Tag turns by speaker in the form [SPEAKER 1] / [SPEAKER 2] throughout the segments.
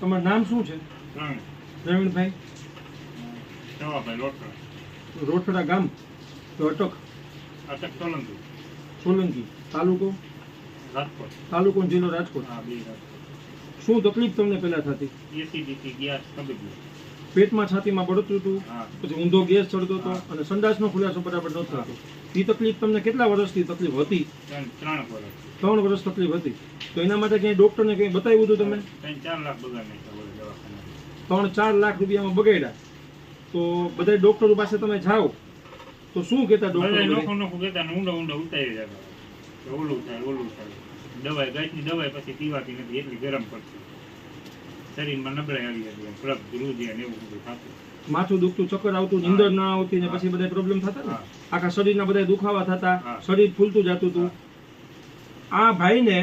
[SPEAKER 1] તમારું નામ શું છે? પ્રવીણભાઈ રોઠડા ગામ? તો અટક.
[SPEAKER 2] અટક સોલંકી.
[SPEAKER 1] સોલંકી. તાલુકો?
[SPEAKER 2] રાજકોટ.
[SPEAKER 1] તાલુકો જિલ્લો રાજકોટ. શું તકલીફ તમને પહેલા થતી?
[SPEAKER 2] એસીડીટી ગેસ કબજી
[SPEAKER 1] પેટમાં છાતીમાં બળતરું હતું પછી ઊંધો ગેસ ચડતો હતો અને સંડાસનો ખુલાસો બરાબર ન થતો એ તકલીફ તમને કેટલા વર્ષથી તકલીફ હતી?
[SPEAKER 2] ત્રણ વર્ષ.
[SPEAKER 1] તકલીફ હતી. તો એના માટે ક્યાંય ડોક્ટરને કંઈ બતાવ્યું હતું તમે
[SPEAKER 2] ત્રણ ચાર લાખ બગાડ
[SPEAKER 1] ત્રણ ચાર લાખ રૂપિયામાં બગાડ્યા. તો બધા ડોક્ટરો પાસે તમે જાઓ. તો શું કહેતા ડોક્ટર
[SPEAKER 2] ઊંડા ઊંડા ઉતારી ઓલું થાય ઓલું થાય. દવાઈ ગાયની દવાઈ પછી પીવાતી નથી એટલી ગરમ પડતી. શરીરમાં નબળાઈ આવી જતી એમ. ગુરુજી અને એવું બધું થતું.
[SPEAKER 1] માથું દુખતું ચક્કર આવતું નીંદર ના આવતી ને પછી બધા પ્રોબ્લેમ થતા ને. આખા શરીરના બધા દુખાવા થતા શરીર ફૂલતું જતું હતું. આ ભાઈને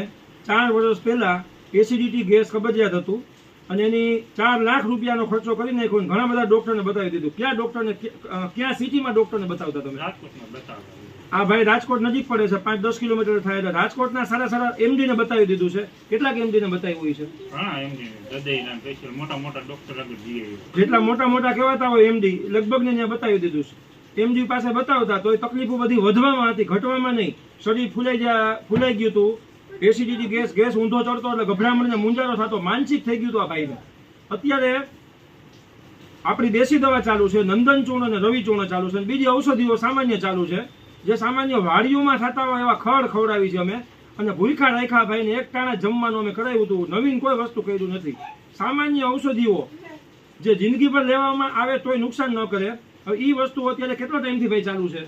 [SPEAKER 1] ચાર વર્ષ પહેલા એસિડિટી ગેસ કબજિયાત હતું. અને એની ચાર લાખ રૂપિયાનો ખર્ચો કરી નાખ્યો અને ઘણા બધા ડોક્ટરને બતાવી દીધું. ક્યાં ડોક્ટરને ક્યાં- સિટીમાં ડોક્ટરને બતાવતા તમે? આ ભાઈ રાજકોટ નજીક પડે છે પાંચ દસ કિલોમીટર થાય એટલે રાજકોટના સારા સારા એમડી ને બતાવી દીધું છે. કેટલાક એમડી ને બતાવ્યું છે? જેટલા મોટા મોટા કહેવાતા હોય એમડી લગભગ ને બતાવી દીધું છે. એમડી પાસે બતાવતા તો એ તકલીફો બધી વધવામાં હતી ઘટવામાં નહીં. શરીર ફૂલાઈ ગયા ફૂલાઈ ગયું હતું. એસિડિટી ગેસ ગેસ ઊંધો ચડતો એટલે ગભરામણને મુંજારો થતો. માનસિક થઈ ગયું હતું આ ભાઈને. અત્યારે આપણી દેશી દવા ચાલુ છે, નંદન ચૂર્ણ અને રવિ ચૂર્ણ ચાલુ છે અને બીજી ઔષધિઓ સામાન્ય ચાલુ છે, જે સામાન્ય વાડીઓમાં થતા હોય એવા ખડ ખવડાવી છે અમે. અને ભૂલખા રાખ્યા ભાઈને એક ટાણા જમવાનું અમે કરાવ્યું હતું. નવીન કોઈ વસ્તુ કર્યું નથી. સામાન્ય ઔષધિઓ જે જિંદગી પર લેવામાં આવે તોય નુકસાન ન કરે. હવે એ વસ્તુ અત્યારે કેટલો ટાઈમથી ભાઈ ચાલુ છે?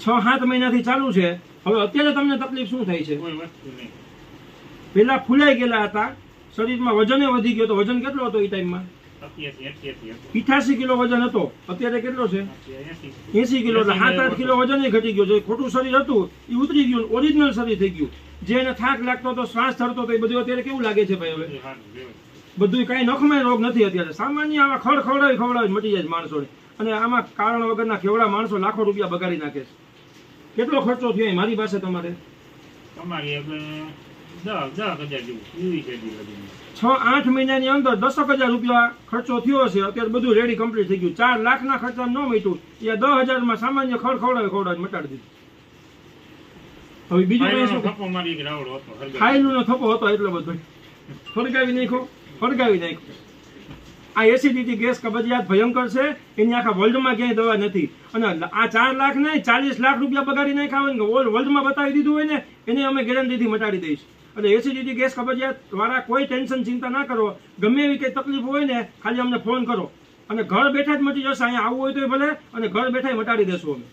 [SPEAKER 2] છ
[SPEAKER 1] સાત મહિનાથી ચાલુ છે. હવે અત્યારે તમને તકલીફ શું થાય છે? પેલા ફૂલાઈ ગયેલા હતા. શરીરમાં વજન વધી ગયો તો વજન કેટલો હતો એ ટાઈમમાં
[SPEAKER 2] અઠ્યાસી
[SPEAKER 1] કિલો વજન હતો. અત્યારે કેટલો છે?
[SPEAKER 2] એંસી.
[SPEAKER 1] કિલો એટલે સાત આઠ કિલો વજન ઘટી ગયો. છે ખોટું શરીર હતું એ ઉતરી ગયું ઓરિજિનલ શરીર થઈ ગયું. જે એને થાક લાગતો હતો શ્વાસ થરતો હતો એ બધું અત્યારે કેવું લાગે છે ભાઈ હવે?
[SPEAKER 2] બધું
[SPEAKER 1] કઈ. નખમાય રોગ નથી અત્યારે. સામાન્ય આવા ખડ ખવડાવી ખવડાવી મટી જાય માણસોને. અને આમાં કારણ વગરના કેવડા માણસો લાખો રૂપિયા બગાડી નાખે છે. કેટલો ખર્ચો થયો મારી પાસે તમારે?
[SPEAKER 2] હજાર છે
[SPEAKER 1] આઠ મહિનાની અંદર દસક હજાર રૂપિયા ખર્ચો થયો છે અત્યારે બધું રેડી કમ્પ્લીટ થઈ ગયું. ચાર લાખના ખર્ચા ન મટ્યું એ દસ હજારમાં સામાન્ય ખડ ખવડાવી ખવડાવી મટાડી દીધું. હવે બીજું શું?
[SPEAKER 2] થપ્પો મારી.
[SPEAKER 1] ફાઇલનો થપ્પો હતો એટલો બધો. ફરગાવી નાખ્યો ફરગાવી નાખ્યો. આ એસિડિટી ગેસ કબજિયાત ભયંકર છે, એની આખા વર્લ્ડમાં ક્યાંય દવા નથી. અને આ ચાર લાખ નહીં, ચાલીસ લાખ રૂપિયા બગાડી નહીં હોય ઓલ વર્લ્ડમાં બતાવી દીધું હોય ને, એને અમે ગેરંટીથી મટાડી દઈશ. એટલે એસિડિટી ગેસ કબજિયાત વાળા કોઈ ટેન્શન ચિંતા ના કરો. ગમે એવી કંઈ તકલીફ હોય ને, ખાલી અમને ફોન કરો. અને ઘર બેઠા જ મટી જશે, અહીંયા આવવું હોય તો ભલે, અને ઘર બેઠા મટાડી દેશું અમે.